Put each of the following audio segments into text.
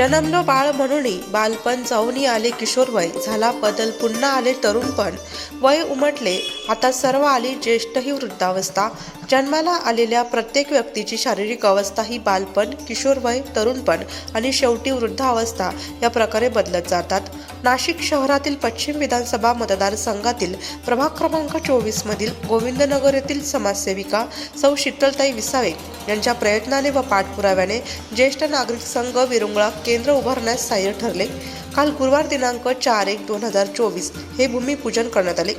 जन्मलो बाळ म्हणूनही बालपण जाऊनही आले किशोरवय. झाला बदल पुन्हा आले तरुणपण वय उमटले आता सर्व आली ज्येष्ठ ही वृद्धावस्था. जन्माला आलेल्या प्रत्येक व्यक्तीची शारीरिक अवस्था ही बालपण किशोरवय तरुणपण आणि शेवटी वृद्धावस्था या प्रकारे बदलत जातात. नाशिक शहरातील पश्चिम विधानसभा मतदारसंघातील प्रभाग क्रमांक चोवीसमधील गोविंदनगर येथील समाजसेविका सौ शीतलताई विसावे यांच्या प्रयत्नाने व पाठपुराव्याने ज्येष्ठ नागरिक संघ विरुंगळा केंद्र उभारण्यास सहाय्य ठरले. काल गुरुवार दिनांक चार एक दोन हजार चोवीस हे भूमिपूजन करण्यात आले.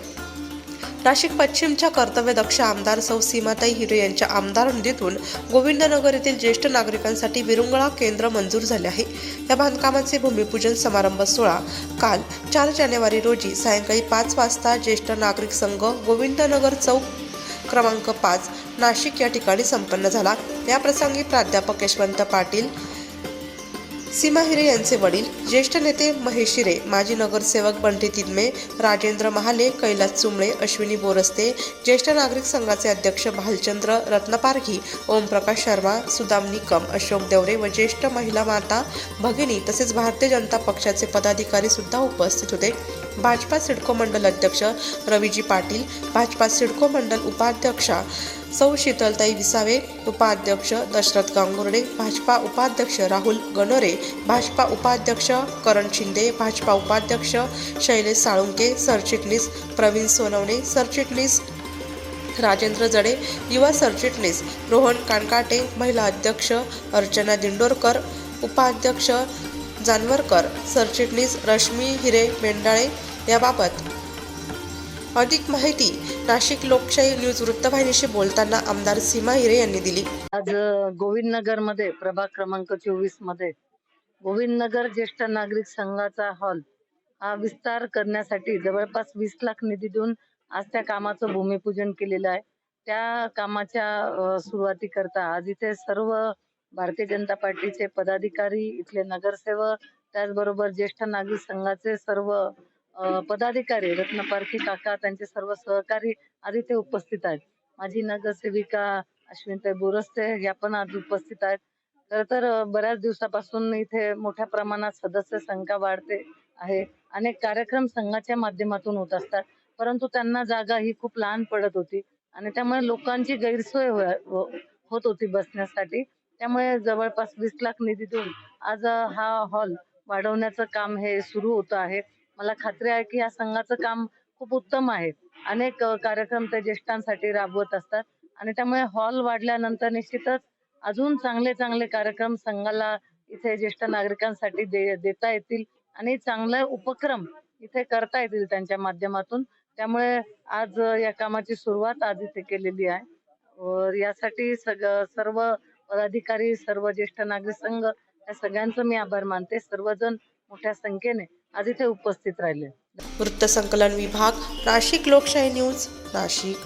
नाशिक पश्चिमच्या कर्तव्यदक्ष आमदार सौ सीमाताई हिरे यांच्या आमदार निधीतून गोविंदनगर येथील ज्येष्ठ नागरिकांसाठी विरुंगळा केंद्र मंजूर झाले आहे. या बांधकामाचे भूमिपूजन समारंभ सोहळा काल चार जानेवारी रोजी सायंकाळी पाच वाजता ज्येष्ठ नागरिक संघ गोविंदनगर चौक क्रमांक पाच नाशिक या ठिकाणी संपन्न झाला. या प्रसंगी प्राध्यापक यशवंत पाटील सीमा हिरे यांचे वडील ज्येष्ठ नेते महेश हिरे माजी नगरसेवक बंटी तिदमे राजेंद्र महाले कैलास चुमळे अश्विनी बोरस्ते ज्येष्ठ नागरिक संघाचे अध्यक्ष भालचंद्र रत्नपारघी ओमप्रकाश शर्मा सुदाम निकम अशोक देवरे व ज्येष्ठ महिला माता भगिनी तसेच भारतीय जनता पक्षाचे पदाधिकारी सुद्धा उपस्थित होते. भाजपा सिडको मंडल अध्यक्ष रवीजी पाटील भाजपा सिडको मंडल उपाध्यक्षा सौ शीतलताई विसावे उपाध्यक्ष दशरथ गांगुर्डे भाजपा उपाध्यक्ष राहुल गणोरे भाजपा उपाध्यक्ष करण शिंदे भाजपा उपाध्यक्ष शैलेश साळुंके सरचिटणीस प्रवीण सोनवणे सरचिटणीस राजेंद्र जडे युवा सरचिटणीस रोहन कानकाटे महिला अध्यक्ष अर्चना दिंडोरकर उपाध्यक्ष जानवरकर सरचिटणीस रश्मी हिरे मेंढाळे याबाबत अधिक माहिती नाशिक लोकशाही न्यूज वृत्तवाहिनीशी बोलताना आमदार सीमा हिरे यांनी दिली. आज गोविंदनगरमध्ये प्रभाग क्रमांक चोवीसमध्ये गोविंदनगर ज्येष्ठ नागरिक संघाचा हॉल हा विस्तार करण्यासाठी जवळपास वीस लाख निधी देऊन आज त्या कामाचं भूमिपूजन केलेलं आहे. त्या कामाच्या सुरुवाती करता आज इथे सर्व भारतीय जनता पार्टीचे पदाधिकारी इथले नगरसेवक त्याचबरोबर ज्येष्ठ नागरिक संघाचे सर्व पदाधिकारी रत्नपारखी काका त्यांचे सर्व सहकारी आधी ते उपस्थित आहेत. माझी नगरसेविका अश्विनताई बोरस्ते या पण आज उपस्थित आहेत. खर तर बऱ्याच दिवसापासून इथे मोठ्या प्रमाणात सदस्य संख्या वाढते आहे. अनेक कार्यक्रम संघाच्या माध्यमातून होत असतात. परंतु त्यांना जागा ही खूप लहान पडत होती आणि त्यामुळे लोकांची गैरसोय हो, हो, होत होती बसण्यासाठी. त्यामुळे जवळपास वीस लाख निधी देऊन आज हा हॉल वाढवण्याचं काम हे सुरू होतं आहे. मला खात्री आहे की या संघाचं काम खूप उत्तम आहे. अनेक कार्यक्रम ते ज्येष्ठांसाठी राबवत असतात आणि त्यामुळे हॉल वाढल्यानंतर निश्चितच अजून चांगले चांगले कार्यक्रम संघाला इथे ज्येष्ठ नागरिकांसाठी दे देता येतील आणि चांगले उपक्रम इथे करता येतील त्यांच्या माध्यमातून. त्यामुळे आज या कामाची सुरुवात आज इथे केलेली आहे. व यासाठी सग सर्व पदाधिकारी सर्व ज्येष्ठ नागरिक संघ या सगळ्यांचं मी आभार मानते. सर्वजण मोठ्या संख्येने आज इथे उपस्थित राहिले. वृत्तसंकलन विभाग नाशिक लोकशाही न्यूज नाशिक.